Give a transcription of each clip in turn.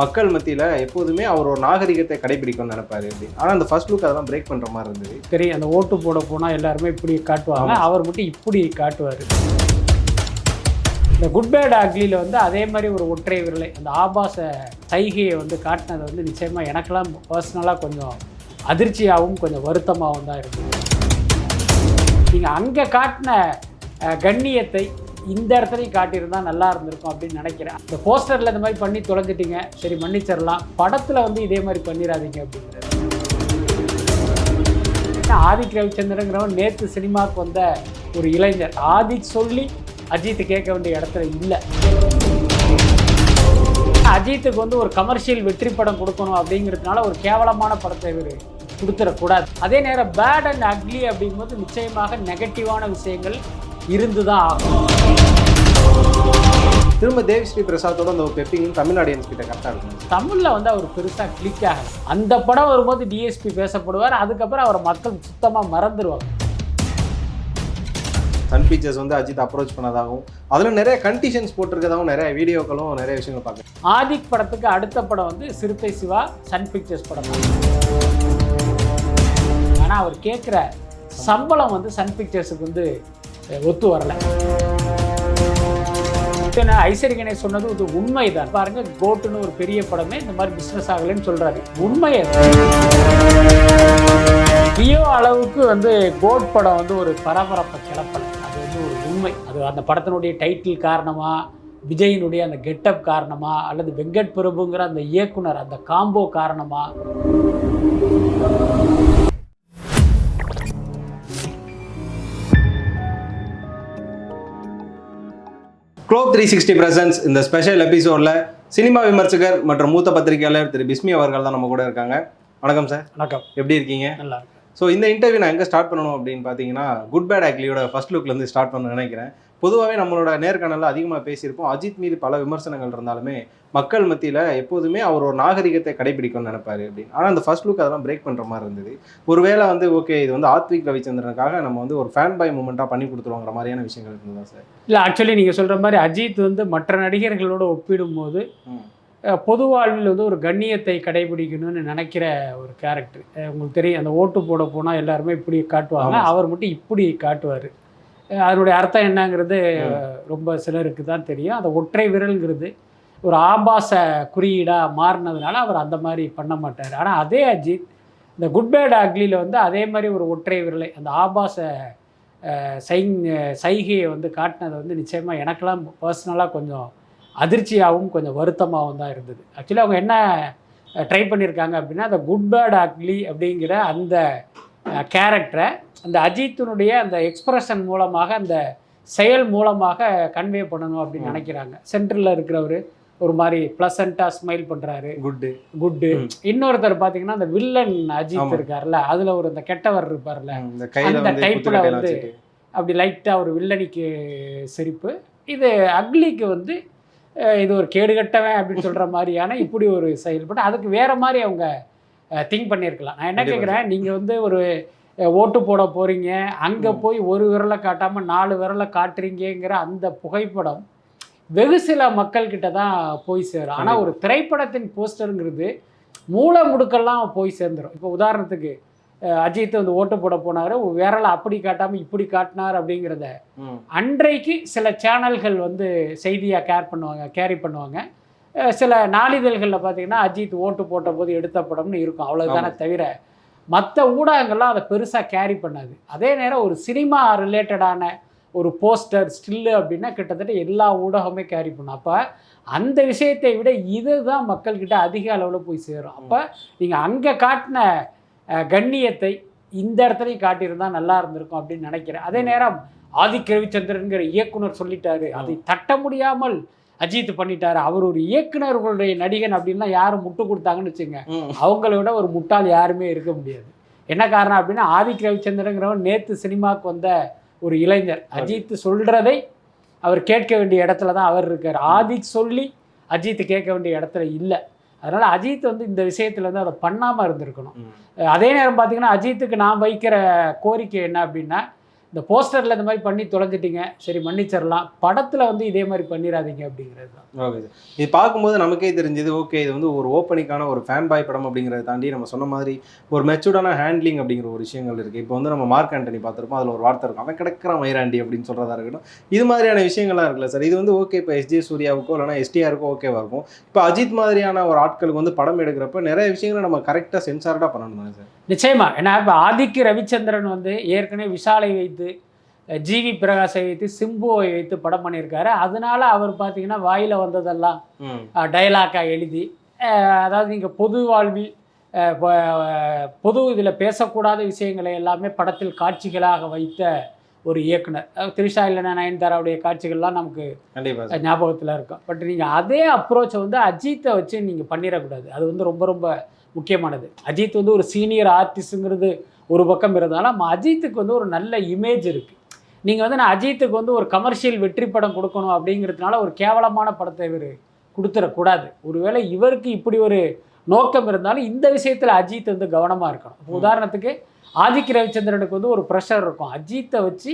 மக்கள் மத்தியில எப்போதுமே அவர் ஒரு நாகரிகத்தை கடைபிடிக்கணும்னு நினைப்பாரு அப்படி ஆனா அந்த ஃபர்ஸ்ட் லுக் அதெல்லாம் பிரேக் பண்ற மாதிரி இருந்தது. சரி அந்த ஓட்டு போட போனால் எல்லாருமே இப்படி காட்டுவாங்க. அவர் மட்டும் இப்படி காட்டுவார். இந்த குட் பேட் அக்லியில் வந்து அதே மாதிரி ஒரு ஒற்றை விரலை அந்த ஆபாச சைகையை வந்து காட்டினது வந்து நிச்சயமாக எனக்கெல்லாம் பர்சனலாக கொஞ்சம் அதிர்ச்சியாகவும் கொஞ்சம் வருத்தமாகவும் தான் இருக்குது நீங்கள் அங்கே காட்டின கண்ணியத்தை இந்த இடத்துலையும் காட்டியிருந்தா நல்லா இருந்திருக்கும் அப்படின்னு நினைக்கிறேன். இந்த போஸ்டரில் இந்த மாதிரி பண்ணி தொலைஞ்சிட்டீங்க. சரி மன்னிச்சிடலாம். படத்தில் வந்து இதே மாதிரி பண்ணிடாதீங்க அப்படிங்கிறது ஏன்னா ஆதிக் ரவிச்சந்திரங்கிறவன் நேற்று சினிமாவுக்கு வந்த ஒரு இளைஞர். ஆதிக் சொல்லி அஜித் கேட்க வேண்டிய இடத்துல இல்லை. அஜித்துக்கு வந்து ஒரு கமர்ஷியல் வெற்றி படம் கொடுக்கணும் அப்படிங்கிறதுனால ஒரு கேவலமான படத்தை இவர் கொடுத்துடக்கூடாது. அதே நேரம் பேட் அண்ட் அக்லி அப்படிங்கும்போது நிச்சயமாக நெகட்டிவான விஷயங்கள் இருந்து தான் ஆகும் திரும்ப தேவிஸ்ரீ பிரசாத்தோட அந்த பெப்பிங் தமிழ் ஆடியன்ஸ் கிட்ட கரெக்டா இருக்கும். தமிழில் வந்து அவர் பெருசாக கிளிக் ஆகல. அந்த படம் வரும்போது டிஎஸ்பி பேசப்படுவார் அதுக்கப்புறம் அவரை மக்கள் சுத்தமாக மறந்துடுவாங்க சன் பிக்சர்ஸ் வந்து அஜித் அப்ரோச் பண்ணதாகவும் அதுல நிறைய கண்டிஷன்ஸ் போட்டிருக்கதாகவும் நிறைய வீடியோக்களும் நிறைய விஷயங்கள் பார்க்குறேன். ஆதிக் படத்துக்கு அடுத்த படம் வந்து சிறுத்தை சிவா சன் பிக்சர்ஸ் படம். ஆனால் அவர் கேட்குற சம்பளம் வந்து சன் பிக்சர்ஸுக்கு வந்து ஒத்து வரல. இத்தனை கணேஷ் சொன்னது இது உண்மைதான். பாருங்க கோட்டுன்னு ஒரு பெரிய படமே இந்த மாதிரி பிஸ்னஸ் ஆகலைன்னு சொல்றாரு. உண்மை லியோ அளவுக்கு வந்து கோட் படம் வந்து ஒரு பரபரப்பை கிளப்பலை. அது வந்து ஒரு உண்மை. அது அந்த படத்தினுடைய டைட்டில் காரணமா விஜயினுடைய அந்த கெட்டப் காரணமா அல்லது வெங்கட் பிரபுங்கிற அந்த இயக்குனர் அந்த காம்போ காரணமா க்ளோப் த்ரீ சிக்ஸ்டி பிரசன்ஸ் இந்த ஸ்பெஷல் எபிசோட்ல சினிமா விமர்சகர் மற்றும் மூத்த பத்திரிகையாளர் திரு பிஸ்மி அவர்கள் தான் நம்ம கூட இருக்காங்க. வணக்கம் சார் வணக்கம். எப்படி இருக்கீங்க? நல்லா இருக்கு ஸோ இந்த இன்டர்வியூ நான் எங்கே ஸ்டார்ட் பண்ணணும் அப்படின்னு பார்த்தீங்கன்னா குட் பேட் ஆக்லியோட ஃபர்ஸ்ட் லுக்லேருந்து ஸ்டார்ட் பண்ண நினைக்கிறேன். பொதுவாகவே நம்மளோட நேர்காணலில் அதிகமாக பேசியிருப்போம். அஜித் மீது பல விமர்சனங்கள் இருந்தாலுமே மக்கள் மத்தியில் எப்போதுமே அவர் ஒரு நாகரிகத்தை கடைபிடிக்கணும்னு நினைப்பாரு அப்படின்னு. ஆனால் அந்த ஃபர்ஸ்ட் லுக் அதெல்லாம் பிரேக் பண்ணுற மாதிரி இருந்தது. ஒருவேளை வந்து ஓகே இது வந்து ஆத்விக் ரவிச்சந்திரனுக்காக நம்ம வந்து ஒரு ஃபேன் பாய் மூமெண்ட்டாக பண்ணி கொடுத்துருவோங்கிற மாதிரியான விஷயங்கள் இருந்ததா சார்? இல்லை ஆக்சுவலி நீங்கள் சொல்கிற மாதிரி அஜித் வந்து மற்ற நடிகர்களோட ஒப்பிடும்போது பொது வாழ்வில் வந்து ஒரு கண்ணியத்தை கடைபிடிக்கணும்னு நினைக்கிற ஒரு கேரக்டர் உங்களுக்கு தெரியும் அந்த ஓட்டு போட போனால் எல்லாருமே இப்படி காட்டுவாங்க. அவர் மட்டும் இப்படி காட்டுவார். அதனுடைய அர்த்தம் என்னங்கிறது. ரொம்ப சிலருக்கு தான் தெரியும். அந்த ஒற்றை விரல்ங்கிறது ஒரு ஆபாச குறியீடாக மாறினதுனால அவர் அந்த மாதிரி பண்ண மாட்டார். ஆனால் அதே அஜித் இந்த குட் பேட் அக்லியில் வந்து அதே மாதிரி ஒரு ஒற்றை விரலை அந்த ஆபாச சைங் சைகையை வந்து காட்டினது வந்து நிச்சயமாக எனக்கெல்லாம் பர்சனலாக கொஞ்சம் அதிர்ச்சியாகவும் கொஞ்சம் வருத்தமாகவும் தான் இருந்தது. ஆக்சுவலி அவங்க என்ன ட்ரை பண்ணியிருக்காங்க அப்படின்னா அந்த குட் பேட் அக்லி அப்படிங்கிற அந்த கேரக்டரை அந்த அஜித்தினுடைய அந்த எக்ஸ்பிரஷன் மூலமாக அந்த செயல் மூலமாக கன்வே பண்ணணும் அப்படின்னு. நினைக்கிறாங்க. சென்டரில் இருக்கிறவர் ஒரு மாதிரி ப்ளசண்ட்டாக ஸ்மைல் பண்ணுறாரு குட்டு குட்டு. இன்னொருத்தர் பார்த்தீங்கன்னா அந்த வில்லன் அஜித். இருக்கார்ல அதில் ஒரு இந்த கெட்டவர் இருப்பார்ல அந்த வந்து type குத்து ல கட்டையெல்லாம் வந்து அப்படி லைட்டாக ஒரு வில்லனிக்கு சிரிப்பு. இது அக்லிக்கு வந்து இது ஒரு கேடுகட்டவன் அப்படின்னு சொல்கிற மாதிரியான இப்படி ஒரு செயல்பட்டு அதுக்கு வேற மாதிரி அவங்க திங்க் பண்ணியிருக்கலாம் நான் என்ன. கேட்குறேன் நீங்கள் வந்து ஒரு ஓட்டு போட போகிறீங்க அங்கே. போய் ஒரு விரலை காட்டாமல் நாலு விரலை காட்டுறீங்கங்கிற அந்த புகைப்படம் வெகு சில மக்கள்கிட்ட தான் போய் சேரும் ஆனால். ஒரு திரைப்படத்தின் போஸ்டருங்கிறது மூளை முடுக்கெல்லாம் போய் சேர்ந்துடும் இப்போ உதாரணத்துக்கு அஹ், அஜித் வந்து ஓட்டு போட போனார். விரலை அப்படி காட்டாமல் இப்படி காட்டினார் அப்படிங்கிறத. அன்றைக்கு சில சேனல்கள் வந்து செய்தியாக கேர் பண்ணுவாங்க கேரி பண்ணுவாங்க. சில நாளிதழ்களில் பார்த்தீங்கன்னா அஜித் ஓட்டு போட்ட போது எடுத்த படம்னு இருக்கும். அவ்வளோதானே தவிர மற்ற ஊடகங்கள்லாம் அதை பெருசாக கேரி பண்ணாது. அதே நேரம் ஒரு சினிமா ரிலேட்டடான ஒரு போஸ்டர் ஸ்டில்லு அப்படின்னா கிட்டத்தட்ட எல்லா ஊடகமே கேரி பண்ணும். அப்போ அந்த விஷயத்தை விட இதுதான் மக்கள்கிட்ட அதிக அளவில் போய் சேரும். அப்போ நீங்கள் அங்கே காட்டின கண்ணியத்தை இந்த இடத்துலையும் காட்டியிருந்தா நல்லா இருந்திருக்கும் அப்படின்னு நினைக்கிறேன். அதே நேரம் ஆதிக் ரவிச்சந்திரன்கிற இயக்குனர் சொல்லிட்டாரு. அதை தட்ட முடியாமல் அஜித் பண்ணிட்டாரு. அவர் ஒரு இயக்குனர்களுடைய நடிகன் அப்படின்லாம் யாரும் முட்டு கொடுத்தாங்கன்னு வச்சுங்க. அவங்கள விட ஒரு முட்டாள் யாருமே இருக்க முடியாது. என்ன காரணம் அப்படின்னா ஆதிக் ரவிச்சந்திரங்கிறவன் நேற்று சினிமாவுக்கு வந்த ஒரு இளைஞர். அஜித் சொல்றதை அவர் கேட்க வேண்டிய இடத்துல தான் அவர் இருக்கார். ஆதிக் சொல்லி அஜித் கேட்க வேண்டிய இடத்துல இல்லை. அதனால அஜித் வந்து இந்த விஷயத்துல வந்து அதை பண்ணாமல் இருந்திருக்கணும். அதே நேரம் பார்த்தீங்கன்னா அஜித்துக்கு நான் வைக்கிற கோரிக்கை என்ன அப்படின்னா இந்த போஸ்டரில் இந்த மாதிரி பண்ணி தொலைஞ்சிட்டீங்க. சரி மன்னிச்சிடலாம். படத்தில் வந்து இதே மாதிரி பண்ணிடாதீங்க அப்படிங்கிறது தான். Okay sir. இது பார்க்கும்போது நமக்கே தெரிஞ்சது ஓகே இது வந்து ஒரு ஓப்பனிக்கான ஒரு ஃபேன் பாய் படம் அப்படிங்கிறத தாண்டி நம்ம சொன்ன மாதிரி ஒரு மெச்சூர்டான ஹேண்ட்லிங் அப்படிங்கிற ஒரு விஷயங்கள் இருக்குது இப்போ வந்து நம்ம மார்க் ஆண்டனி பார்த்துருப்போம் அதில் ஒரு வார்த்தை இருக்கும். அவன் கிடக்கிறான் மயிராண்டி அப்படின்னு சொல்கிறதா இருக்கட்டும். இது மாதிரியான விஷயங்கள்லாம் இருக்குல்ல சார்? இது வந்து ஓகே இப்போ எஸ்ஜே சூர்யாவுக்கோ இல்லைனா எஸ்டிஆருக்கோ ஓகேவாக இருக்கும்? இப்போ அஜித் மாதிரியான ஒரு ஆட்களுக்கு வந்து படம் எடுக்கிறப்ப நிறைய விஷயங்களை நம்ம கரெக்டாக சென்சார்டாக பண்ணணும் சார்? நிச்சயமா. ஏன்னா இப்போ ஆதிக்கு ரவிச்சந்திரன் வந்து ஏற்கனவே விஷாலை வைத்து ஜிவி பிரகாஷை வைத்து சிம்புவை வைத்து படம் பண்ணியிருக்காரு. அதனால அவர் பார்த்தீங்கன்னா வாயில் வந்ததெல்லாம் ம். டயலாக்காக எழுதி அதாவது நீங்கள் பொது வாழ்வில் பொது இதில் பேசக்கூடாத விஷயங்களை எல்லாமே படத்தில் காட்சிகளாக வைத்த ஒரு இயக்குனர். திரிஷா இல்லைனா நயன்தாராவுடைய காட்சிகள்லாம் நமக்கு ஞாபகத்தில் இருக்கும். பட் நீங்கள் அதே அப்ரோச்சை வந்து அஜித்தை வச்சு நீங்கள் பண்ணிடக்கூடாது. அது வந்து ரொம்ப ரொம்ப முக்கியமானது. அஜித் வந்து ஒரு சீனியர் ஆர்டிஸ்ட்டுங்கிறது ஒரு பக்கம் இருந்தாலும் நம்ம அஜித்துக்கு வந்து ஒரு நல்ல இமேஜ் இருக்குது நீங்கள் வந்து நான் அஜித்துக்கு வந்து ஒரு கமர்ஷியல் வெற்றி படம் கொடுக்கணும் அப்படிங்கிறதுனால ஒரு கேவலமான படத்தை இவர் கொடுத்துடக்கூடாது. ஒருவேளை இவருக்கு இப்படி ஒரு நோக்கம் இருந்தாலும் இந்த விஷயத்தில் அஜித் வந்து கவனமாக இருக்கணும். உதாரணத்துக்கு ஆதிக் ரவிச்சந்திரனுக்கு வந்து ஒரு ப்ரெஷர் இருக்கும். அஜித்தை வச்சு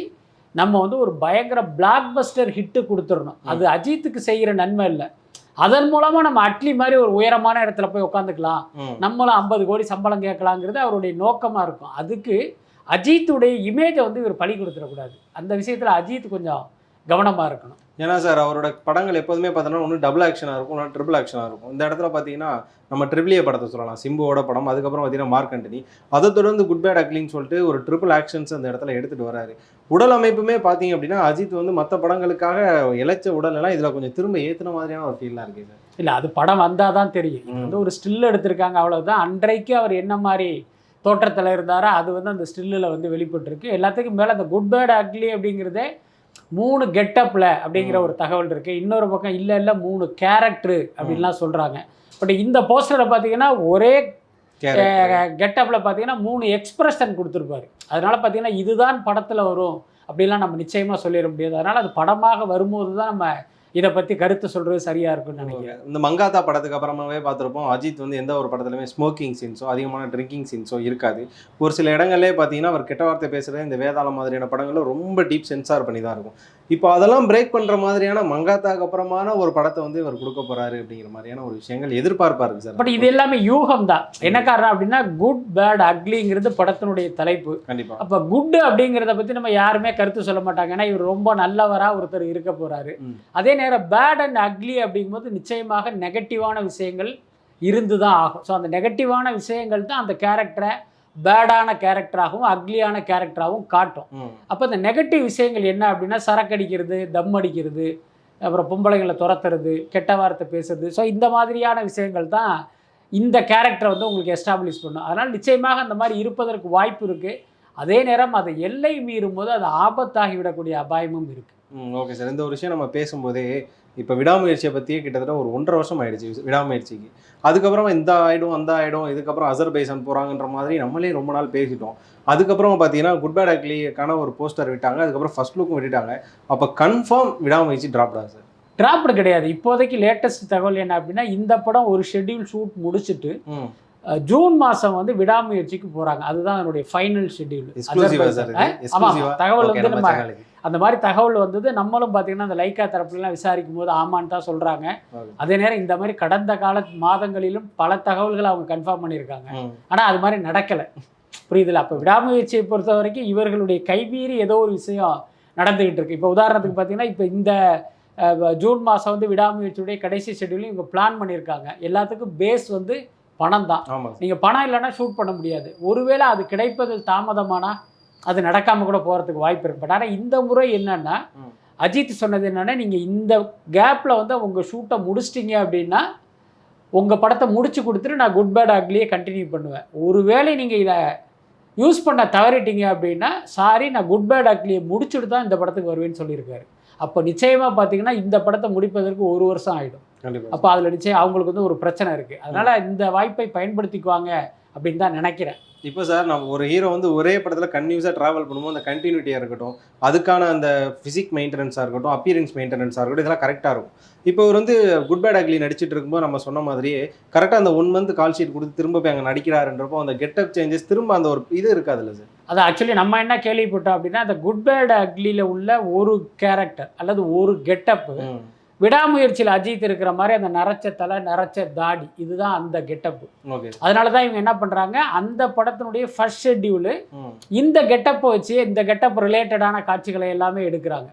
நம்ம வந்து ஒரு பயங்கர பிளாக் பஸ்டர் ஹிட்டு கொடுத்துடணும் அது அஜித்துக்கு செய்கிற நன்மை இல்லை. அதன் மூலமாக நம்ம அட்லி மாதிரி ஒரு உயரமான இடத்துல போய் உட்காந்துக்கலாம் நம்மளும் ஐம்பது கோடி சம்பளம் கேட்கலாங்கிறது அவருடைய நோக்கமாக இருக்கும். அதுக்கு அஜித்துடைய இமேஜை வந்து இவர் பழி கொடுத்துடக்கூடாது. அந்த விஷயத்தில் அஜித் கொஞ்சம் கவனமாக இருக்கணும். ஏன்னா சார் அவரோட படங்கள் எப்போதுமே பார்த்தோன்னா ஒன்று டபுள் ஆக்ஷனாக இருக்கும் ஒன்று ட்ரிபிள் ஆக்ஷனாக இருக்கும். இந்த இடத்துல பார்த்தீங்கன்னா நம்ம ட்ரிபிளிய படத்தை சொல்லலாம். சிம்புவோட படம் அதுக்கப்புறம் பார்த்தீங்கன்னா மார்க் ஆண்டனி அதை தொடர்ந்து குட் பேட் அக்லின்னு சொல்லிட்டு ஒரு ட்ரிபிள் ஆக்ஷன்ஸ் அந்த இடத்துல எடுத்துகிட்டு வராரு. உடல் அமைப்புமே பார்த்தீங்க அப்படின்னா அஜித் வந்து மற்ற படங்களுக்காக இழைச்ச உடல் எல்லாம் இதில் கொஞ்சம் திரும்ப ஏற்றுன மாதிரியான ஒரு ஃபீலாக இருக்குது சார். இல்லை அது படம் வந்தால் தான் தெரியும். இது. வந்து ஒரு ஸ்டில் எடுத்திருக்காங்க அவ்வளவுதான். அன்றைக்கு அவர் என்ன மாதிரி தோற்றத்தில் இருந்தாரோ அது வந்து அந்த ஸ்டில்லில் வந்து வெளிப்பட்டிருக்கு. எல்லாத்துக்கும் மேலே அந்த குட் பேட் அக்லி அப்படிங்கிறதே மூணு கெட்டப்பில் அப்படிங்கிற. ஒரு தகவல் இருக்குது இன்னொரு பக்கம் இல்லை இல்லை மூணு கேரக்டரு அப்படின்லாம் சொல்கிறாங்க பட் இந்த போஸ்டரை பார்த்தீங்கன்னா ஒரே கெட்டப்பில் பார்த்தீங்கன்னா மூணு எக்ஸ்பிரஷன் கொடுத்துருப்பாரு. அதனால பார்த்தீங்கன்னா இதுதான் படத்தில் வரும் அப்படிலாம் நம்ம நிச்சயமாக சொல்லிட முடியாது. அதனால் அது படமாக வரும்போது தான் நம்ம இதை பற்றி கருத்து சொல்கிறது சரியாக இருக்கும்னு நினைக்கிறேன். இந்த மங்காத்தா படத்துக்கு அப்புறமாவே பார்த்துருப்போம். அஜித் வந்து எந்த ஒரு படத்துலையுமே ஸ்மோக்கிங் சீன்ஸோ அதிகமான ட்ரிங்கிங் சீன்ஸோ இருக்காது. ஒரு சில இடங்கள்லேயே பார்த்தீங்கன்னா அவர் கெட்ட வார்த்தை பேசுகிறது இந்த வேதாளம் மாதிரியான படங்களும் ரொம்ப டீப் சென்சார் பண்ணி தான் இருக்கும். இப்போ அதெல்லாம் பிரேக் பண்ணுற மாதிரியான மங்காத்தாக்கு அப்புறமான ஒரு படத்தை வந்து இவர் கொடுக்க போறாரு அப்படிங்கிற மாதிரியான ஒரு விஷயங்கள் எதிர்பார்ப்பா இருக்கு சார். பட் இது எல்லாமே யூகம் தான் என்ன காரணம் அப்படின்னா குட் பேட் அக்லிங்கிறது படத்தினுடைய தலைப்பு. கண்டிப்பா. அப்போ குட் அப்படிங்கிறத பற்றி நம்ம யாருமே கருத்து சொல்ல மாட்டாங்க. ஏன்னா இவர் ரொம்ப நல்லவரா ஒருத்தர் இருக்க போறாரு. அதே நேரம் பேட் அண்ட் அக்லி அப்படிங்கும்போது நிச்சயமாக நெகட்டிவான விஷயங்கள் இருந்து தான் ஆகும். ஸோ அந்த நெகட்டிவான விஷயங்கள் தான் அந்த கேரக்டரை பேடான கேரக்டராகவும் அக்லியான கேரக்டராகவும் காட்டும். அப்போ இந்த நெகட்டிவ் விஷயங்கள் என்ன அப்படின்னா சரக்கடிக்கிறது தம் அடிக்கிறது அப்புறம் பொம்பளைங்களை துரத்துறது கெட்ட வார்த்தை பேசுறது. ஸோ இந்த மாதிரியான விஷயங்கள் தான் இந்த கேரக்டரை வந்து உங்களுக்கு எஸ்டாப்ளிஷ் பண்ணும். அதனால் நிச்சயமாக அந்த மாதிரி இருப்பதற்கு வாய்ப்பு இருக்குது அதே நேரம் அதை எல்லை மீறும் போது அது ஆபத்தாகி விடக்கூடிய அபாயமும் இருக்குது ஓகே சார். இந்த ஒரு விஷயம் நம்ம பேசும்போதே இப்போ விடாமுயற்சியை பற்றியே கிட்டத்தட்ட ஒரு ஒன்றரை வருஷம் ஆயிடுச்சு விடாமுயற்சிக்கு. அதுக்கப்புறம் இந்த ஆயிடும் அந்த ஆயிடும் இதுக்கப்புறம் அசர்பைசான் போகிறாங்கன்ற மாதிரி நம்மளே ரொம்ப நாள் பேசிட்டோம். அதுக்கப்புறம் பார்த்தீங்கன்னா குட் பேட் அக்லிக்கான ஒரு போஸ்டர் விட்டாங்க அதுக்கப்புறம் ஃபர்ஸ்ட் லுக்கும் விட்டுட்டாங்க. அப்போ கன்ஃபார்ம் விடாமுயற்சி ட்ராப் தான் சார்? டிராப்டு கிடையாது. இப்போதைக்கு லேட்டஸ்ட் தகவல் என்ன அப்படின்னா இந்த படம் ஒரு ஷெட்யூல் ஷூட் முடிச்சுட்டு ஜூன் மாதம் வந்து விடாமுயற்சிக்கு போகிறாங்க அதுதான் அதனுடைய ஃபைனல் ஷெட்யூல் ஆமாம் தகவல் வந்து நம்ம அந்த மாதிரி தகவல் வந்தது. நம்மளும் பார்த்தீங்கன்னா அந்த லைக்கா தரப்புலாம் விசாரிக்கும் போது ஆமான்னு தான் சொல்கிறாங்க. அதே நேரம் இந்த மாதிரி கடந்த கால மாதங்களிலும் பல தகவல்களை அவங்க கன்ஃபார்ம் பண்ணியிருக்காங்க. ஆனால் அது மாதிரி நடக்கலை. புரியுதுல? அப்போ விடாமுயற்சியை பொறுத்த வரைக்கும் இவர்களுடைய கைமீறி ஏதோ ஒரு விஷயம் நடந்துகிட்டு இருக்கு. இப்போ உதாரணத்துக்கு பார்த்தீங்கன்னா இப்போ இந்த ஜூன் மாதம் வந்து விடாமுயற்சியுடைய கடைசி ஷெட்யூலையும் இவங்க பிளான் பண்ணியிருக்காங்க. எல்லாத்துக்கும் பேஸ் வந்து பணம் தான். நீங்கள் பணம் இல்லைன்னா ஷூட் பண்ண முடியாது. ஒருவேளை அது கிடைப்பதில் தாமதமானா அது நடக்காமல் கூட போகிறதுக்கு வாய்ப்பு இருக்கு. பட் ஆனால் இந்த முறை என்னன்னா. அஜித் சொன்னது என்னன்னா நீங்கள் இந்த கேப்பில் வந்து உங்கள் ஷூட்டை முடிச்சிட்டீங்க அப்படின்னா உங்கள் படத்தை முடிச்சு கொடுத்துட்டு நான் குட் பேட் அக்லியே கண்டினியூ பண்ணுவேன். ஒருவேளை நீங்கள் இதை யூஸ் பண்ண தவறிட்டீங்க அப்படின்னா சாரி நான் குட் பேட் அக்லியை முடிச்சுட்டு தான் இந்த படத்துக்கு வருவேன்னு சொல்லியிருக்காரு. அப்போ நிச்சயமாக பார்த்தீங்கன்னா இந்த படத்தை முடிப்பதற்கு ஒரு வருஷம் ஆகிடும் அப்போ அதில் நிச்சயம் அவங்களுக்கு வந்து ஒரு பிரச்சனை இருக்குது அதனால் இந்த வாய்ப்பை பயன்படுத்திக்குவாங்க. அப்படின்னு தான் நினைக்கிறேன். இப்போ சார் நம்ம ஒரு ஹீரோ வந்து ஒரே படத்தில் கன்யூஸாக ட்ராவல் பண்ணும்போது அந்த கண்டினியூட்டியாக இருக்கட்டும் அதுக்கான அந்த ஃபிசிக் மெயின்டெனன்ஸாக இருக்கட்டும் அப்பியரன்ஸ் மெயின்டெனன்ஸாக இருக்கட்டும் இதெல்லாம் கரெக்டாக இருக்கும். இப்போ இவர் வந்து குட் பேட் அக்லி நடிச்சிட்டு இருக்கும்போது நம்ம சொன்ன மாதிரியே கரெக்டாக அந்த ஒன் மந்த் கால் ஷீட் கொடுத்து திரும்ப போய் அங்கே நடிக்கிறாருன்றப்போ அந்த கெட்டப் சேஞ்சஸ் திரும்ப அந்த ஒரு இது இருக்காதுல்ல சார் அது ஆக்சுவலி நம்ம என்ன கேள்விப்பட்டோம் அப்படின்னா அந்த குட் பேட் அக்லியில் உள்ள ஒரு கேரக்டர் அல்லது ஒரு கெட்டப் விடாமுயற்சியில் அஜித் இருக்கிற மாதிரி அந்த நரைச்ச தலை நரைச்ச தாடி இதுதான் அந்த கெட்டப் ஓகே அதனால தான் இவங்க என்ன பண்ணுறாங்க அந்த படத்தினுடைய ஃபர்ஸ்ட் ஷெட்யூலு இந்த கெட்டப்பை வச்சு இந்த கெட்டப் ரிலேட்டடான காட்சிகளை எல்லாமே எடுக்கிறாங்க.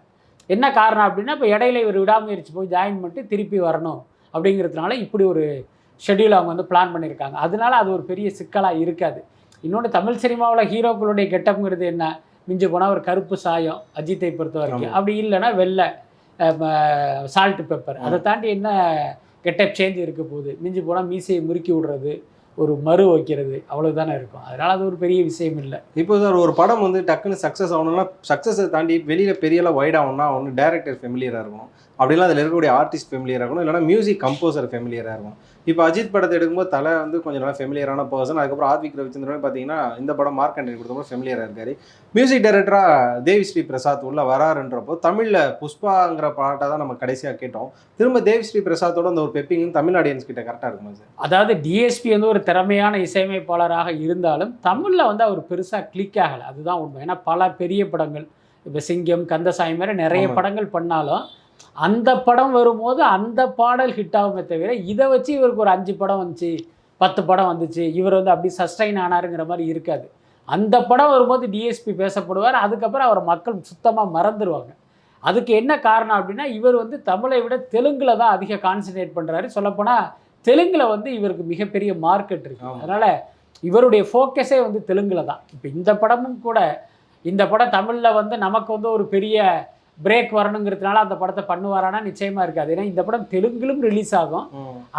என்ன காரணம் அப்படின்னா இப்போ இடையில இவர் விடாமுயற்சி போய் ஜாயின் பண்ணிட்டு திருப்பி வரணும் அப்படிங்கிறதுனால இப்படி ஒரு ஷெட்யூல் அவங்க வந்து பிளான் பண்ணியிருக்காங்க. அதனால அது ஒரு பெரிய சிக்கலாக இருக்காது. இன்னொன்று தமிழ் சினிமாவில் ஹீரோக்களுடைய கெட்டப்ங்கிறது என்ன? மிஞ்சி போனால் ஒரு கருப்பு சாயம் அஜித்தை பொறுத்த வரைக்கும். அப்படி இல்லைன்னா வெள்ளை. சால்ட் பெப்பர் அதை தாண்டி என்ன கெட்டப் சேஞ்ச் இருக்க போகுது? மிஞ்சி போனால் மீசையை முறுக்கி விடுறது ஒரு மறு வைக்கிறது அவ்வளவுதானே இருக்கும். அதனால் அது ஒரு பெரிய விஷயம் இல்லை. இப்போ சார் ஒரு படம் வந்து டக்குன்னு சக்ஸஸ் ஆகணும்னா சக்ஸஸை தாண்டி வெளியில் பெரியலாம் வைட் ஆகணும்னா ஒன்று டேரக்டர் ஃபெமிலியராக இருக்கும் அப்படிலாம் அதில் இருக்கக்கூடிய ஆர்டிஸ்ட் ஃபெமிலியராக இருக்கணும். இல்லைனா மியூசிக் கம்போசர் ஃபெமிலியராக இருக்கும் இப்போ அஜித் படத்தை எடுக்கும்போது தலை வந்து கொஞ்சம் நல்லா ஃபெமிலியரான பர்சன் அதுக்கப்புறம் ஆத்விக் ரவிச்சந்திரன் பார்த்தீங்கன்னா இந்த படம் மார்க் அண்டனி கொடுத்தப்போ ஃபெமிலியராக இருக்காரு. மியூசிக் டைரக்டராக தேவி ஸ்ரீ பிரசாத் உள்ள வராருன்றப்போ தமிழில் புஷ்பாங்கிற பாட்டை தான் நம்ம கடைசியாக கேட்டோம். திரும்ப தேவி ஸ்ரீ பிரசாத்தோட அந்த ஒரு பெப்பிங் தமிழ் ஆடியன்ஸ் கிட்ட கரெக்டாக இருக்குமா சார்? அதாவது டிஎஸ்பி வந்து ஒரு திறமையான இசையமைப்பாளராக இருந்தாலும் தமிழில் வந்து அவர் பெருசாக கிளிக் ஆகலை. அதுதான் உண்மை. ஏன்னா பல பெரிய படங்கள் இப்போ சிங்கம் கந்தசாமி மாதிரி நிறைய. படங்கள் பண்ணாலும் அந்த படம் வரும்போது அந்த பாடல் ஹிட் ஆகுமே தவிர இதை வச்சு இவருக்கு ஒரு அஞ்சு படம் வந்துச்சு பத்து படம் வந்துச்சு இவர் வந்து அப்படி சஸ்டைன் ஆனாருங்கிற மாதிரி இருக்காது. அந்த படம் வரும்போது டிஎஸ்பி பேசப்படுவார் அதுக்கப்புறம் அவரை மக்கள் சுத்தமாக மறந்துடுவாங்க அதுக்கு என்ன காரணம் அப்படின்னா இவர் வந்து தமிழை விட தெலுங்குல தான் அதிக கான்சன்ட்ரேட் பண்ணுறாரு சொல்லப்போனால் தெலுங்குல வந்து இவருக்கு மிகப்பெரிய மார்க்கெட் இருக்கு. ஆமா. அதனால இவருடைய ஃபோக்கஸே வந்து தெலுங்குல தான். இப்போ இந்த படமும் கூட இந்த படம் தமிழில் வந்து நமக்கு வந்து ஒரு பெரிய பிரேக் வரணுங்கிறதுனால அந்த படத்தை பண்ணுவாரானா? நிச்சயமா இருக்காது. ஏன்னா இந்த படம் தெலுங்கிலும் ரிலீஸ் ஆகும்.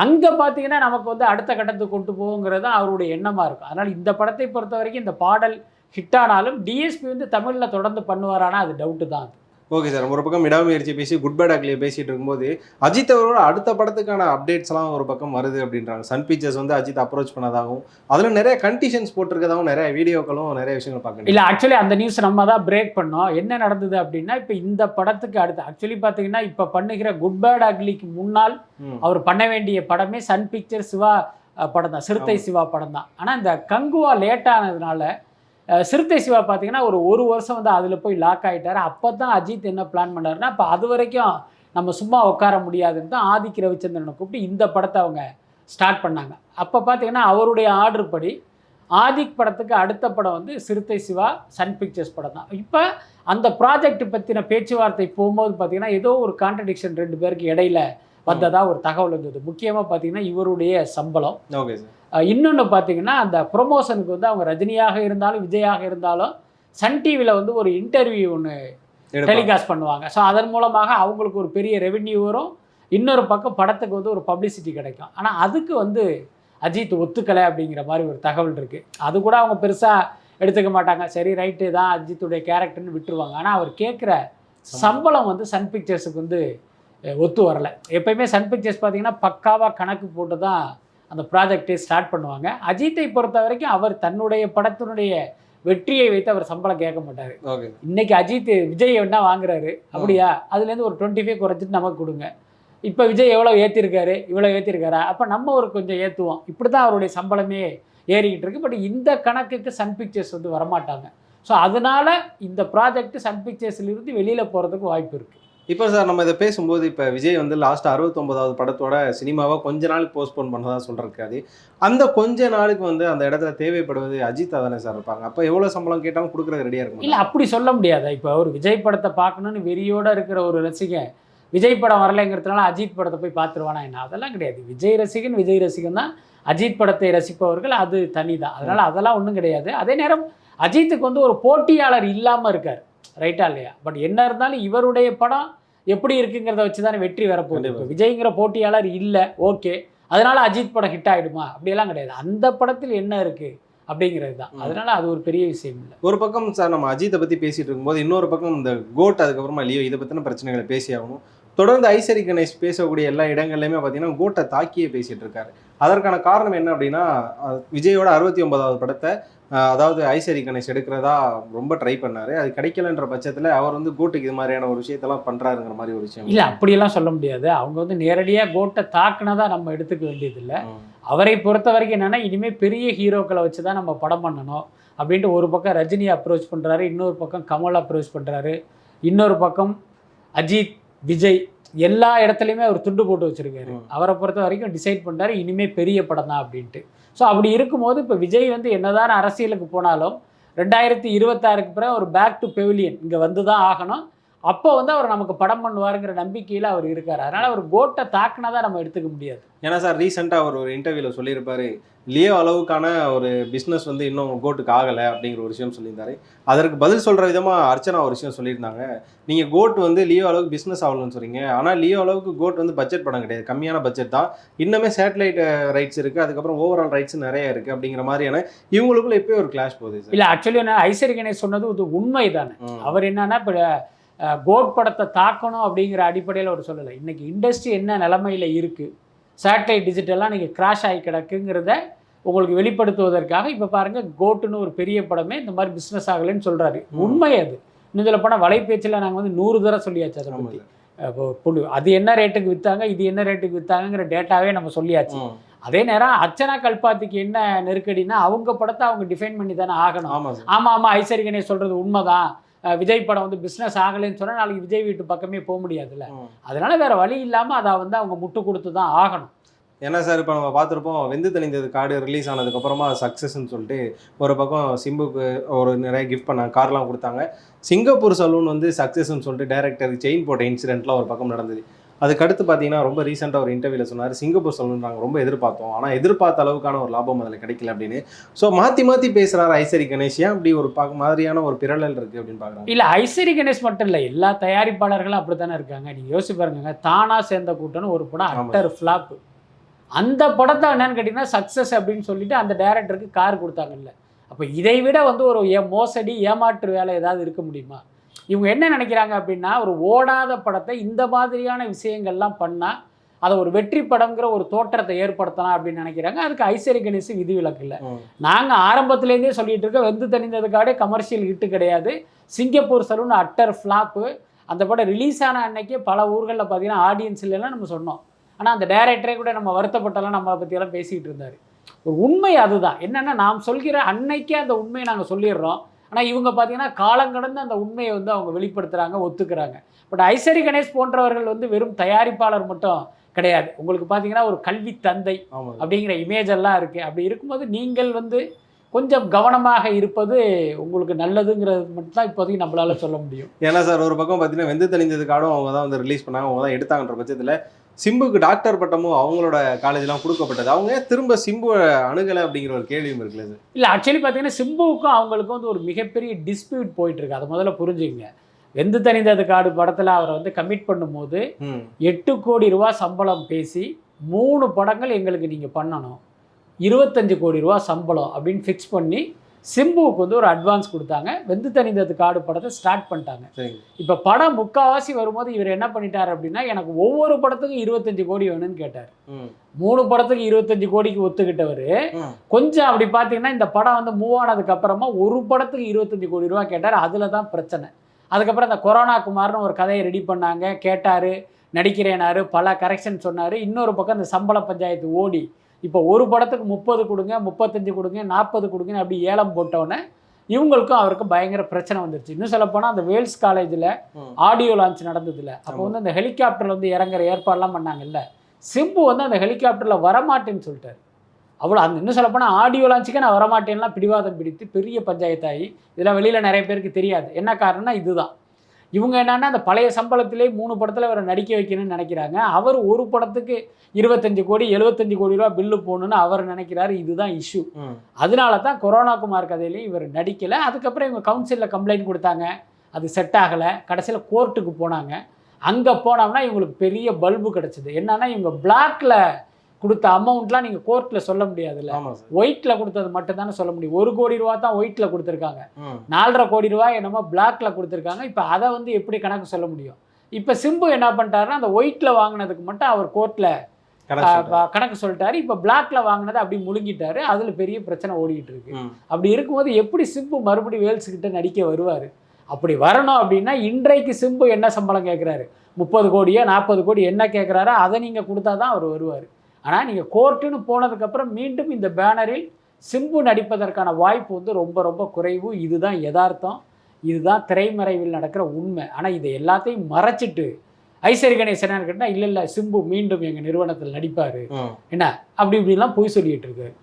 அங்கே பார்த்தீங்கன்னா நமக்கு வந்து அடுத்த கட்டத்துக்கு கொண்டு போகுங்கிறது தான் அவருடைய எண்ணமாக இருக்கும். அதனால் இந்த படத்தை பொறுத்த வரைக்கும் இந்த பாடல் ஹிட் ஆனாலும் டிஎஸ்பி வந்து தமிழில் தொடர்ந்து பண்ணுவாரானா? அது டவுட்டு தான். அது ஓகே சார் ஒரு பக்கம் விடாமுயற்சி பேசி குட் பேட் அக்லியை பேசிட்டு இருக்கும்போது அஜித் அவரோட அடுத்த படத்துக்கான அப்டேட்ஸ்லாம் ஒரு பக்கம் வருது அப்படின்றாங்க. சன் பிக்சர்ஸ் வந்து அஜித் அப்ரோச் பண்ணதாகவும் அதில் நிறைய கண்டிஷன்ஸ் போட்டிருக்கதாகவும் நிறைய வீடியோக்களும் நிறைய விஷயங்கள் பார்க்க இல்லை ஆக்சுவலி அந்த நியூஸ் நம்ம தான் பிரேக் பண்ணோம். என்ன நடந்தது அப்படின்னா இப்போ இந்த படத்துக்கு அடுத்து ஆக்சுவலி பார்த்தீங்கன்னா இப்போ பண்ணுகிற குட் பேட் அக்லிக்கு முன்னால். அவர் பண்ண வேண்டிய படமே சன் பிக்சர் சிவா படம் தான் சிறுத்தை. சிவா படம் தான் ஆனால் இந்த கங்குவா லேட் ஆனதுனால சிறுத்தை சிவா பார்த்தீங்கன்னா ஒரு ஒரு வருஷம் வந்து அதில் போய் லாக் ஆகிட்டாரு அப்போ தான் அஜித் என்ன பிளான் பண்ணாருன்னா அப்போ அது வரைக்கும் நம்ம சும்மா உட்கார முடியாதுன்னு தான் ஆதிக் ரவிச்சந்திரனை கூப்பிட்டு இந்த படத்தை அவங்க ஸ்டார்ட் பண்ணாங்க. அப்போ பார்த்தீங்கன்னா அவருடைய ஆர்டர் படி ஆதிக் படத்துக்கு அடுத்த படம் வந்து சிறுத்தை சிவா சன் பிக்சர்ஸ் படம் தான். இப்போ அந்த ப்ராஜெக்ட் பற்றின பேச்சுவார்த்தை போகும்போது பார்த்தீங்கன்னா ஏதோ ஒரு கான்ட்ரடிக்ஷன் ரெண்டு பேருக்கு இடையில வந்ததா ஒரு தகவல் இருந்தது. முக்கியமாக பார்த்தீங்கன்னா இவருடைய சம்பளம். Okay sir. இன்னொன்று பார்த்தீங்கன்னா அந்த ப்ரொமோஷனுக்கு வந்து அவங்க ரஜினியாக இருந்தாலும் விஜயாக இருந்தாலும் சன் டிவியில் வந்து ஒரு இன்டர்வியூ ஒன்று. டெலிகாஸ்ட் பண்ணுவாங்க. ஸோ அதன் மூலமாக அவங்களுக்கு ஒரு பெரிய ரெவென்யூ வரும். இன்னொரு பக்கம் படத்துக்கு வந்து ஒரு பப்ளிசிட்டி கிடைக்கும். ஆனால் அதுக்கு வந்து அஜித் ஒத்துக்கலை அப்படிங்கிற மாதிரி ஒரு தகவல் இருக்குது அது கூட அவங்க பெருசாக எடுத்துக்க மாட்டாங்க. சரி ரைட்டு தான் அஜித்துடைய கேரக்டர்னு விட்டுருவாங்க. ஆனால் அவர் கேட்குற சம்பளம் வந்து சன் பிக்சர்ஸுக்கு வந்து ஒத்து வரல. எப்பயுமே சன் பிக்சர்ஸ் பார்த்தீங்கன்னா பக்காவாக கணக்கு போட்டு தான் அந்த ப்ராஜெக்டை ஸ்டார்ட் பண்ணுவாங்க. அஜித்தை பொறுத்த வரைக்கும் அவர் தன்னுடைய படத்தினுடைய வெற்றியை வைத்து அவர் சம்பளம் கேட்க மாட்டார். இன்னைக்கு அஜித் விஜய் என்ன வாங்குறாரு? அப்படியா? அதுலேருந்து ஒரு டுவெண்ட்டி ஃபைவ் குறைச்சிட்டு நமக்கு கொடுங்க. இப்போ விஜய் எவ்வளோ ஏற்றிருக்காரு இவ்வளோ ஏற்றிருக்காரா அப்போ நம்ம ஒரு கொஞ்சம் ஏற்றுவோம் இப்படி தான் அவருடைய சம்பளமே ஏறிக்கிட்டு இருக்கு. பட் இந்த கணக்குக்கு சன் பிக்சர்ஸ் வந்து வரமாட்டாங்க. ஸோ அதனால இந்த ப்ராஜெக்ட் சன் பிக்சர்ஸ்லேருந்து வெளியில் போகிறதுக்கு வாய்ப்பு இருக்குது இப்போ சார் நம்ம இதை பேசும்போது இப்போ விஜய் வந்து லாஸ்ட் அறுபத்தொன்பதாவது படத்தோட சினிமாவை கொஞ்ச நாளுக்கு போஸ்ட்போன் பண்ணதா சொல்லிருக்காரு அந்த கொஞ்ச நாளுக்கு வந்து அந்த இடத்துல தேவைப்படுவது அஜித் தானே சார் இருப்பாங்க. அப்போ எவ்வளோ சம்பளம் கேட்டாலும் கொடுக்குறது ரெடியாக இருக்கும் இல்லை அப்படி சொல்ல முடியாது. இப்போ ஒரு விஜய் படத்தை பார்க்கணுன்னு வெறியோட இருக்கிற ஒரு ரசிகன் விஜய் படம் வரலைங்கிறதுனால அஜித் படத்தை போய் பார்த்துருவானா என்ன? அதெல்லாம் கிடையாது. விஜய் ரசிகன் விஜய் ரசிகன் தான் அஜித் படத்தை ரசிப்பவர்கள். அது தனி தான் அதனால் அதெல்லாம் ஒன்றும் கிடையாது. அதே நேரம் அஜித்துக்கு வந்து ஒரு போட்டியாளர் இல்லாமல் இருக்கார். ரைட்டா இல்லையா? பட் என்ன இருந்தாலும் இவருடைய படம் எப்படி இருக்குங்கிறத வச்சு தானே வெற்றி வரப்போகுது. இப்போ விஜய்ங்கிற போட்டியாளர் இல்லை ஓகே. அதனால அஜித் படம் ஹிட் ஆகிடுமா அப்படியெல்லாம் கிடையாது. அந்த படத்தில் என்ன இருக்குது அப்படிங்கிறது தான். அதனால அது ஒரு பெரிய விஷயம் இல்லை. ஒரு பக்கம் சார் நம்ம அஜித்தை பற்றி பேசிட்டு இருக்கும்போது இன்னொரு பக்கம் இந்த கோட் அதுக்கப்புறமா லியோ இதை பற்றின பிரச்சனைகளை பேசி ஆகணும் தொடர்ந்து ஐசரி கணேஷ் பேசக்கூடிய எல்லா இடங்கள்லையுமே பார்த்தீங்கன்னா கோட்டை தாக்கியே பேசிட்டு இருக்காரு. அதற்கான காரணம் என்ன அப்படின்னா விஜயோட அறுபத்தி ஒன்பதாவது படத்தை அதாவது ஐசரி கணேஷ் எடுக்கிறதா ரொம்ப ட்ரை பண்ணாரு. அது கிடைக்கலன்ற பட்சத்தில் அவர் வந்து கோட்டுக்கு இது மாதிரியான ஒரு விஷயத்தெல்லாம் பண்றாருங்கிற மாதிரி ஒரு விஷயம். இல்லை அப்படியெல்லாம் சொல்ல முடியாது. அவங்க வந்து நேரடியாக கோட்டை தாக்குனதா நம்ம எடுத்துக்க வேண்டியதில்லை. அவரை பொறுத்த வரைக்கும் என்னன்னா இனிமேல் பெரிய ஹீரோக்களை வச்சு தான் நம்ம படம் பண்ணணும் அப்படின்ட்டு ஒரு பக்கம் ரஜினி அப்ரோச் பண்ணுறாரு இன்னொரு பக்கம் கமல் அப்ரோச் பண்ணுறாரு இன்னொரு பக்கம் அஜித் விஜய் எல்லா இடத்துலையுமே அவர் துண்டு போட்டு வச்சிருக்காரு. அவரை பொறுத்த வரைக்கும் டிசைட் பண்ணுறாரு இனிமேல் பெரிய படம் தான் அப்படின்ட்டு. ஸோ அப்படி இருக்கும்போது இப்போ விஜய் வந்து என்னதான் அரசியலுக்கு போனாலும் ரெண்டாயிரத்தி இருபத்தாறுக்கு பிறகு ஒரு பேக் டு பெவிலியன் இங்கே வந்து தான் ஆகணும். அப்போ வந்து அவர் நமக்கு படம் பண்ணுவாருங்கிற நம்பிக்கையில் அவர் இருக்கார். அதனால் அவர் கோட்டை தாக்குனதா நம்ம எடுத்துக்க முடியாது. ஏன்னா சார் ரீசெண்டாக அவர் ஒரு இன்டர்வியூவில் சொல்லியிருப்பாரு லியோ அளவுக்கான ஒரு பிஸ்னஸ் வந்து இன்னும் கோட்டுக்கு ஆகலை அப்படிங்கிற ஒரு விஷயம் சொல்லியிருந்தாரு. அதற்கு பதில் சொல்கிற விதமாக அர்ச்சனா ஒரு விஷயம் சொல்லியிருந்தாங்க. நீங்கள் கோட் வந்து லியோ அளவுக்கு பிஸ்னஸ் ஆகலன்னு சொல்றீங்க. ஆனால் லியோ அளவுக்கு கோட் வந்து பட்ஜெட் படம் கிடையாது. கம்மியான பட்ஜெட் தான். இன்னுமே சேட்டலைட் ரைட்ஸ் இருக்குது அதுக்கப்புறம் ஓவரால் ரைட்ஸ் நிறைய இருக்குது அப்படிங்கிற மாதிரியான இவங்களுக்குள்ள எப்பயும் ஒரு கிளாஷ் போகுது இல்லை ஆக்சுவலி என்ன ஐஸ்வரி கணேஷ் சொன்னது இது உண்மை தானே. அவர் என்னன்னா இப்போ கோட் படத்தை தாக்கணும் அப்படிங்கிற அடிப்படையில் அவர் சொல்லலை. இன்னைக்கு இண்டஸ்ட்ரி என்ன நிலமையில இருக்கு? சேட்டலைட் டிஜிட்டல்லாம் நீங்கள் கிராஷ் ஆகி கிடக்குங்கிறத உங்களுக்கு வெளிப்படுத்துவதற்காக இப்போ பாருங்க கோட்டுன்னு ஒரு பெரிய படமே இந்த மாதிரி பிஸ்னஸ் ஆகலைன்னு சொல்றாரு. ம். உண்மை அது. சொல்ல போனால் வலைபேச்சில் நாங்கள் வந்து நூறு தடவை சொல்லியாச்சு அதை பற்றி புள்ளி- அது என்ன ரேட்டுக்கு விற்றாங்க இது என்ன ரேட்டுக்கு விற்றாங்கங்கிற டேட்டாவே நம்ம சொல்லியாச்சு. அதே நேரம் அர்ச்சனா கல்பாத்திக்கு என்ன நெருக்கடினா அவங்க படத்தை அவங்க டிஃபைன் பண்ணி தானே ஆகணும். ஆமா சார் ஆமா ஆமா ஐசரி கணேஷ் சொல்றது உண்மைதான். விஜய் படம் வந்து பிசினஸ் ஆகலைன்னு சொன்னா நாளைக்கு விஜய் வீட்டு பக்கமே போக முடியாதுல்ல. அதனால வேற வழி இல்லாம அதை வந்து அவங்க முட்டு கொடுத்து தான் ஆகணும். ஏன்னா சார் இப்போ நம்ம பார்த்துருப்போம் வெந்து தணிந்தது கார்டு ரிலீஸ் ஆனதுக்கப்புறமா சக்ஸஸ்ன்னு சொல்லிட்டு ஒரு பக்கம் சிம்புக்கு ஒரு நிறைய கிஃப்ட் பண்ணாங்க கார்லாம் கொடுத்தாங்க. சிங்கப்பூர் சலூன் வந்து சக்ஸஸ்ன்னு சொல்லிட்டு டைரக்டருக்கு செயின் போட்ட இன்சிடென்ட்லாம் ஒரு பக்கம் நடந்தது. அதுக்கு அடுத்து பார்த்தீங்கன்னா ரொம்ப ரீசெண்டாக ஒரு இன்டர்வியூவில் சொன்னார் சிங்கப்பூர் சலூன் நாங்கள் ரொம்ப எதிர்பார்த்தோம். ஆனால் எதிர்பார்த்த அளவுக்கான ஒரு லாபம் அதில் கிடைக்கல அப்படின்னு. ஸோ மாற்றி மாற்றி பேசுகிறாரு ஐசரி கணேஷ். ஏன் அப்படி ஒரு பா மாதிரியான ஒரு பிறழல் இருக்குது அப்படின்னு பார்க்குறாங்க. இல்ல ஐசரி கணேஷ் மட்டும் இல்ல எல்லா தயாரிப்பாளர்களும் அப்படித்தானே இருக்காங்க. நீங்க யோசிச்சு பாருங்க தானா சேர்ந்த கூட்டம்னு ஒரு படம். அட்டர் ஃபிளாப் அந்த படத்தை என்னன்னு கேட்டீங்கன்னா சக்சஸ் அப்படின்னு சொல்லிட்டு அந்த டைரக்டருக்கு கார் கொடுத்தாங்கல்ல. அப்போ இதை விட வந்து ஒரு ஏ மோசடி ஏமாற்று வேலை ஏதாவது இருக்க முடியுமா? இவங்க என்ன நினைக்கிறாங்க அப்படின்னா ஒரு ஓடாத படத்தை இந்த மாதிரியான விஷயங்கள்லாம் பண்ணால் அதை ஒரு வெற்றி படம்ங்கிற ஒரு தோற்றத்தை ஏற்படுத்தலாம் அப்படின்னு நினைக்கிறாங்க. அதுக்கு ஐஸ்வரி கணேஷ் விதிவிலக்கு இல்லை. நாங்கள் ஆரம்பத்துலேருந்தே சொல்லிட்டு இருக்கோம் வெந்து தணிந்ததுக்காடே கமர்ஷியல் ஹிட்டு கிடையாது. சிங்கப்பூர் சலூன் அட்டர் ஃப்ளாப்பு அந்த படம் ரிலீஸ் ஆன அன்னைக்கே பல ஊர்களில் பார்த்தீங்கன்னா ஆடியன்ஸ் நம்ம சொன்னோம். ஆனால் அந்த டைரக்டரே கூட நம்ம வருத்தப்பட்டெல்லாம் நம்மளை பற்றியெல்லாம் பேசிக்கிட்டு இருந்தார். ஒரு உண்மை அதுதான். என்னென்னா நாம் சொல்கிற அன்னைக்கே அந்த உண்மையை நாங்கள் சொல்லிடுறோம். ஆனால் இவங்க பார்த்தீங்கன்னா காலங்கடந்து அந்த உண்மையை வந்து அவங்க வெளிப்படுத்துகிறாங்க ஒத்துக்கிறாங்க. பட் ஐசரி கணேஷ் போன்றவர்கள் வந்து வெறும் தயாரிப்பாளர் மட்டும் கிடையாது. உங்களுக்கு பார்த்தீங்கன்னா ஒரு கல்வி தந்தை அப்படிங்கிற இமேஜ் எல்லாம் இருக்கு. அப்படி இருக்கும்போது நீங்கள் வந்து கொஞ்சம் கவனமாக இருப்பது உங்களுக்கு நல்லதுங்கிறது மட்டும் தான் இப்போதைக்கு நம்மளால சொல்ல முடியும். ஏன்னா சார் ஒரு பக்கம் பார்த்தீங்கன்னா வெந்து கார்டும் அவங்க தான் வந்து ரிலீஸ் பண்ணாங்க. அவங்க தான் எடுத்தாங்கன்ற பட்சத்தில் சிம்புக்கு டாக்டர் பட்டமும் அவங்களோட காலேஜ்லாம் கொடுக்கப்பட்டது. அவங்க திரும்ப சிம்புவை அணுகலை அப்படிங்கிற ஒரு கேள்வியும் இருக்குல்ல சார் இல்லை ஆக்சுவலி பார்த்தீங்கன்னா சிம்புவுக்கும் அவங்களுக்கும் வந்து ஒரு மிகப்பெரிய டிஸ்பியூட் போயிட்டு இருக்கு அதை முதல்ல புரிஞ்சுங்க வெந்து தணிந்தது காடு படத்தில் அவரை வந்து கமிட் பண்ணும்போது எட்டு கோடி ரூபா சம்பளம் பேசி மூணு படங்கள் எங்களுக்கு நீங்கள் பண்ணணும். இருபத்தஞ்சு கோடி ரூபா சம்பளம் அப்படின்னு ஃபிக்ஸ் பண்ணி சிம்புவுக்கு வந்து ஒரு அட்வான்ஸ் கொடுத்தாங்க. வெந்து தணிந்தது காடு படத்தை ஸ்டார்ட் பண்ணிட்டாங்க. இப்போ படம் முக்காவாசி வரும்போது இவர் என்ன பண்ணிட்டார் அப்படின்னா எனக்கு ஒவ்வொரு படத்துக்கும் இருபத்தஞ்சு கோடி வேணும்னு கேட்டார். மூணு படத்துக்கு இருபத்தஞ்சு கோடிக்கு ஒத்துக்கிட்டவர். கொஞ்சம் அப்படி பார்த்தீங்கன்னா இந்த படம் வந்து மூவ் ஆனதுக்கு அப்புறமா ஒரு படத்துக்கு இருபத்தஞ்சு கோடி ரூபா கேட்டார். அதில் தான் பிரச்சனை. அதுக்கப்புறம் இந்த கொரோனா குமார்னு ஒரு கதையை ரெடி பண்ணாங்க. கேட்டார் நடிக்கிறேனாரு பல கரெக்ஷன் சொன்னார். இன்னொரு பக்கம் இந்த சம்பள பஞ்சாயத்து ஓடி இப்போ ஒரு படத்துக்கு முப்பது கொடுங்க முப்பத்தஞ்சு கொடுங்க நாற்பது கொடுங்கன்னு அப்படி ஏலம் போட்டோன்னே இவங்களுக்கும் அவருக்கும் பயங்கர பிரச்சனை வந்துருச்சு. இன்னும் சொல்லப்போனால் அந்த வேல்ஸ் காலேஜில். ஆடியோ லான்ச் நடந்ததுல. அப்போ வந்து அந்த ஹெலிகாப்டர்ல வந்து இறங்குற ஏற்பாடுலாம் பண்ணாங்கல்ல. சிம்பு வந்து அந்த ஹெலிகாப்டரில் வரமாட்டேன்னு சொல்லிட்டாரு. அவ்வளோ அந்த இன்னும் சொல்லப்போனால் ஆடியோ லான்ச்சுக்கே நான் வரமாட்டேன்லாம் பிடிவாதம் பிடித்து பெரிய பஞ்சாயத்தாகி இதெல்லாம் வெளியில் நிறைய பேருக்கு தெரியாது. என்ன காரணம்னா இதுதான். இவங்க என்னன்னா அந்த பழைய சம்பளத்திலே மூணு படத்தில் அவரை நடிக்க வைக்கணும்னு நினைக்கிறாங்க. அவர் ஒரு படத்துக்கு இருபத்தஞ்சு கோடி எழுபத்தஞ்சு கோடி ரூபா பில்லு போகணுன்னு அவர் நினைக்கிறாரு. இதுதான் இஷ்யூ அதனால தான் கொரோனா குமார் கதையிலையும் இவர் நடிக்கலை. அதுக்கப்புறம் இவங்க கவுன்சிலில் கம்ப்ளைண்ட் கொடுத்தாங்க. அது செட் ஆகலை. கடைசியில் கோர்ட்டுக்கு போனாங்க. அங்கே போனோம்னா இவங்களுக்கு பெரிய பல்பு கிடச்சிது. என்னன்னா இவங்க பிளாக்ல கொடுத்த அமௌண்ட்லாம் நீங்கள் கோர்ட்டில் சொல்ல முடியாதுல்ல. ஒயிட்டில் கொடுத்தது மட்டும் தானே சொல்ல முடியும். ஒரு கோடி ரூபா தான் ஒயிட்டில் கொடுத்துருக்காங்க. நாலரை கோடி ரூபாய் என்னமோ பிளாக்ல கொடுத்துருக்காங்க. இப்போ அதை வந்து எப்படி கணக்கு சொல்ல முடியும்? இப்போ சிம்பு என்ன பண்ணிட்டாருன்னா அந்த ஒயிட்டில் வாங்கினதுக்கு மட்டும் அவர் கோர்ட்டில் கணக்கு சொல்லிட்டாரு. இப்போ பிளாக்ல வாங்கினதை அப்படி முழுங்கிட்டாரு. அதில் பெரிய பிரச்சனை ஓடிக்கிட்டு இருக்கு. அப்படி இருக்கும்போது எப்படி சிம்பு மறுபடியும் வேல்ஸ் கிட்ட நடிக்க வருவார்? அப்படி வரணும் அப்படின்னா இன்றைக்கு சிம்பு என்ன சம்பளம் கேட்குறாரு முப்பது கோடியோ நாற்பது கோடி என்ன கேட்குறாரோ அதை நீங்கள் கொடுத்தா தான் அவர் வருவார். ஆனால் நீங்கள் கோர்ட்டுன்னு போனதுக்கப்புறம் மீண்டும் இந்த பேனரில் சிம்பு நடிப்பதற்கான வாய்ப்பு வந்து ரொம்ப ரொம்ப குறைவு. இதுதான் யதார்த்தம். இதுதான் திரைமறைவில் நடக்கிற உண்மை. ஆனால் இதை எல்லாத்தையும் மறைச்சிட்டு ஐஸ்வரி கணேசன் கேட்டால் இல்லை இல்லை சிம்பு மீண்டும் எங்கள் நிறுவனத்தில் நடிப்பார். என்ன? அப்படி இப்படிலாம் பொய் சொல்லிட்டு இருக்காரு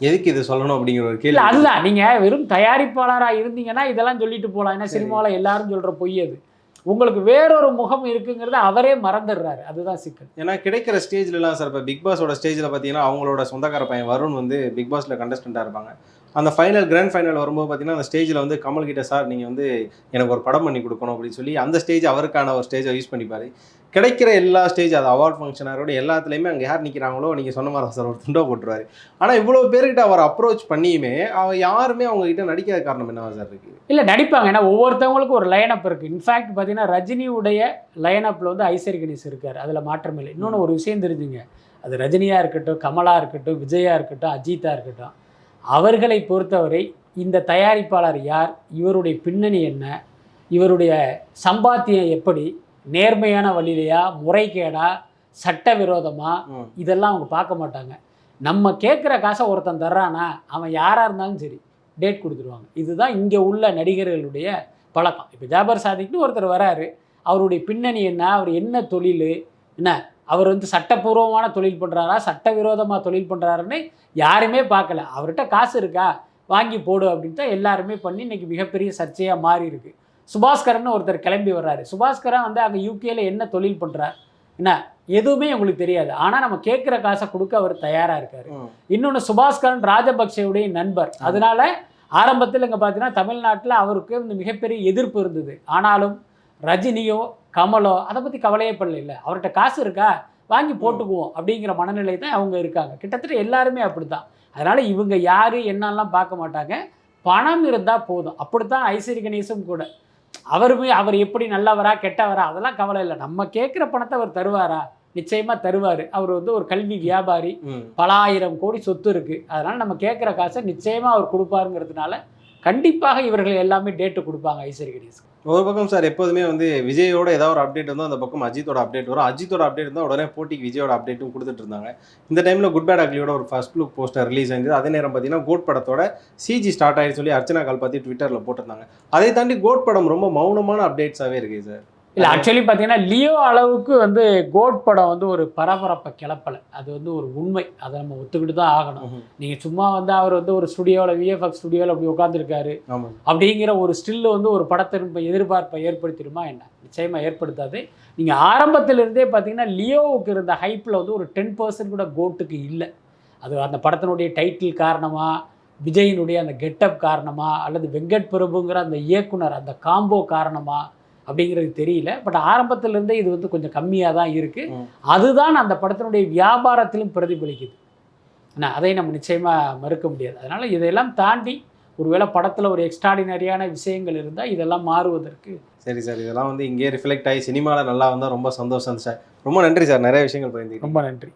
எதுக்கு இது சொல்லணும் அப்படிங்கிற ஒரு இல்ல கேள்வி அதுதான். நீங்க வெறும் தயாரிப்பாளரா இருந்தீங்கன்னா இதெல்லாம் சொல்லிட்டு போலாம். ஏன்னா. சினிமாவில் எல்லாரும் சொல்ற பொய் அது. உங்களுக்கு வேறொரு முகம் இருக்குங்கிறத அவரே மறந்துடுறாரு. அதுதான் சிக்கல். ஏன்னா கிடைக்கிற ஸ்டேஜ்லலாம் சார் இப்போ பிக் பாஸோட ஸ்டேஜில் பார்த்தீங்கன்னா அவங்களோட சொந்தக்கார பையன் வருண் வந்து பிக் பாஸில் கண்டஸ்டண்ட்டாக இருப்பாங்க. அந்த ஃபைனல் கிராண்ட் ஃபைனல் வரும்போது பார்த்தீங்கன்னா அந்த ஸ்டேஜில் வந்து கமல் கிட்ட சார் நீங்கள் வந்து எனக்கு ஒரு படம் பண்ணி கொடுக்கணும் அப்படின்னு சொல்லி அந்த ஸ்டேஜ் அவருக்கான ஒரு ஸ்டேஜை யூஸ் பண்ணிப்பார். கிடைக்கிற எல்லா ஸ்டேஜ் அது அவார்ட் ஃபங்க்ஷனாரோட எல்லாத்துலேயுமே அங்கே யார் நிற்கிறாங்களோ நீங்கள் சொன்ன மாதிரி சார் ஒரு துண்டோ போட்டுருவாரு. ஆனால் இவ்வளோ பேர்கிட்ட அவர் அப்ரோச் பண்ணியுமே அவர் யாருமே அவங்ககிட்ட நடிக்காத காரணம் என்னவா சார் இருக்குது இல்லை நடிப்பாங்க. ஏன்னா ஒவ்வொருத்தவங்களுக்கும் ஒரு லைனப் இருக்குது இன்ஃபேக்ட் பார்த்தீங்கன்னா ரஜினியுடைய லைனப்ல வந்து ஐஸ்வரி கணேஷ் இருக்கார். அதில் மாற்றம் இல்லை. இன்னொன்று ஒரு விஷயம் தெரிஞ்சுங்க. அது ரஜினியாக இருக்கட்டும் கமலாக இருக்கட்டும் விஜயாக இருக்கட்டும் அஜித்தாக இருக்கட்டும். அவர்களை பொறுத்தவரை இந்த தயாரிப்பாளர் யார் இவருடைய பின்னணி என்ன இவருடைய சம்பாத்தியம் எப்படி நேர்மையான வழியிலையா முறைகேடா சட்டவிரோதமா ம். இதெல்லாம் அவங்க பார்க்க மாட்டாங்க. நம்ம கேட்குற காசை ஒருத்தன் தர்றானா அவன் யாராக இருந்தாலும் சரி டேட் கொடுத்துருவாங்க. இதுதான் இங்கே உள்ள நடிகர்களுடைய பழக்கம். இப்போ ஜாபர் சாதிக்னு ஒருத்தர் வராரு அவருடைய பின்னணி என்ன அவர் என்ன தொழில் என்ன அவர் வந்து சட்டப்பூர்வமான தொழில் பண்ணுறாரா சட்டவிரோதமாக தொழில் பண்ணுறாருன்னு யாருமே பார்க்கல. அவர்கிட்ட காசு இருக்கா? வாங்கி போடு அப்படின்ட்டு எல்லாருமே பண்ணி இன்னைக்கு மிகப்பெரிய சர்ச்சையாக மாறி இருக்கு. சுபாஸ்கரன் ஒருத்தர் கிளம்பி வர்றாரு. சுபாஸ்கரன் வந்து அங்கே யூகேல என்ன தொழில் பண்ணுறார் என்ன? எதுவுமே உங்களுக்கு தெரியாது. ஆனால் நம்ம கேட்குற காசை கொடுக்க அவர் தயாராக இருக்காரு. இன்னொன்று சுபாஸ்கரன் ராஜபக்சேவுடைய நண்பர். அதனால ஆரம்பத்தில் இங்கே பார்த்தீங்கன்னா தமிழ்நாட்டில் அவருக்கு வந்து மிகப்பெரிய எதிர்ப்பு இருந்தது. ஆனாலும் ரஜினியோ கமலோ அதை பற்றி கவலையே இல்லை அவர்கிட்ட காசு இருக்கா? வாங்கி போட்டுக்குவோம் அப்படிங்கிற மனநிலை தான் அவங்க இருக்காங்க. கிட்டத்தட்ட எல்லாருமே அப்படித்தான். அதனால இவங்க யாரு என்னெல்லாம் பார்க்க மாட்டாங்க. பணம் இருந்தால் போதும். அப்படித்தான் ஐஸ்வரி கணேசும் கூட. அவருமே அவர் எப்படி நல்லவரா கெட்டவரா அதெல்லாம் கவலை இல்லை. நம்ம கேட்குற பணத்தை அவர் தருவாரா? நிச்சயமா தருவார். அவர் வந்து ஒரு கல்வி வியாபாரி. பல ஆயிரம் கோடி சொத்து இருக்கு. அதனால நம்ம கேட்குற காசை நிச்சயமா அவர் கொடுப்பாருங்கிறதுனால கண்டிப்பாக இவர்கள் எல்லாமே டேட்டு கொடுப்பாங்க ஐஸ்வரி கணேஷ் ஒரு பக்கம் சார் எப்போதுமே வந்து விஜயோட ஏதாவது ஒரு அப்டேட் இருந்தால் அந்த பக்கம் அஜித்தோட அப்டேட் வரும். அஜித்தோட அப்டேட் இருந்தால் உடனே போட்டிக்கு விஜயோட அப்டேட்டும் கொடுத்துட்டு இருந்தாங்க. இந்த டைமில் குட் பேட் அக்லியோட ஒரு ஃபர்ஸ்ட் லுக் போஸ்டர் ரிலீஸ் ஆயிருந்தது அதே நேரம் பார்த்தீங்கன்னா கோட் படத்தோட சிஜி ஸ்டார்ட் ஆயிடுச்சு சொல்லி அர்ச்சனா கால் பார்த்து ட்விட்டரில் போட்டிருந்தாங்க. அதை தாண்டி கோட் படம் ரொம்ப மௌனமான அப்டேட்ஸாகவே இருக்குது சார் இல்லை ஆக்சுவலி பார்த்தீங்கன்னா லியோ அளவுக்கு வந்து கோட் படம் வந்து ஒரு பரபரப்பை கிளப்பலை. அது வந்து ஒரு உண்மை. அதை நம்ம ஒத்துக்கிட்டு தான் ஆகணும். நீங்கள் சும்மா வந்து அவர் வந்து ஒரு ஸ்டுடியோவில் விஎஃப்எக்ஸ் ஸ்டுடியோவில் அப்படி உட்காந்துருக்காரு அப்படிங்கிற ஒரு ஸ்டில்லு வந்து ஒரு படத்தின் எதிர்பார்ப்பை ஏற்படுத்திடுமா என்ன? நிச்சயமாக ஏற்படுத்தாது. நீங்கள் ஆரம்பத்திலிருந்தே பார்த்தீங்கன்னா லியோவுக்கு இருந்த ஹைப்பில் வந்து ஒரு டென் பர்சன்ட் கூட கோட்டுக்கு இல்லை. அது அந்த படத்தினுடைய டைட்டில் காரணமா விஜயினுடைய அந்த கெட்டப் காரணமா அல்லது வெங்கட் பிரபுங்கிற அந்த இயக்குனர் அந்த காம்போ காரணமா அப்படிங்கிறது தெரியல. பட் ஆரம்பத்திலிருந்தே இது வந்து கொஞ்சம் கம்மியாக தான் இருக்குது. அதுதான் அந்த படத்தினுடைய வியாபாரத்திலும் பிரதிபலிக்குது. என்ன அதை நம்ம நிச்சயமாக மறுக்க முடியாது. அதனால் இதையெல்லாம் தாண்டி ஒருவேளை படத்தில் ஒரு எக்ஸ்ட்ராடினரியான விஷயங்கள் இருந்தால் இதெல்லாம் மாறுவதற்கு சரி சார் இதெல்லாம் வந்து இங்கேயே ரிஃப்ளெக்ட் ஆகி சினிமாவில் நல்லா வந்தால் ரொம்ப சந்தோஷம் சார். ரொம்ப நன்றி சார் நிறைய விஷயங்கள் பகிர்ந்து ரொம்ப நன்றி.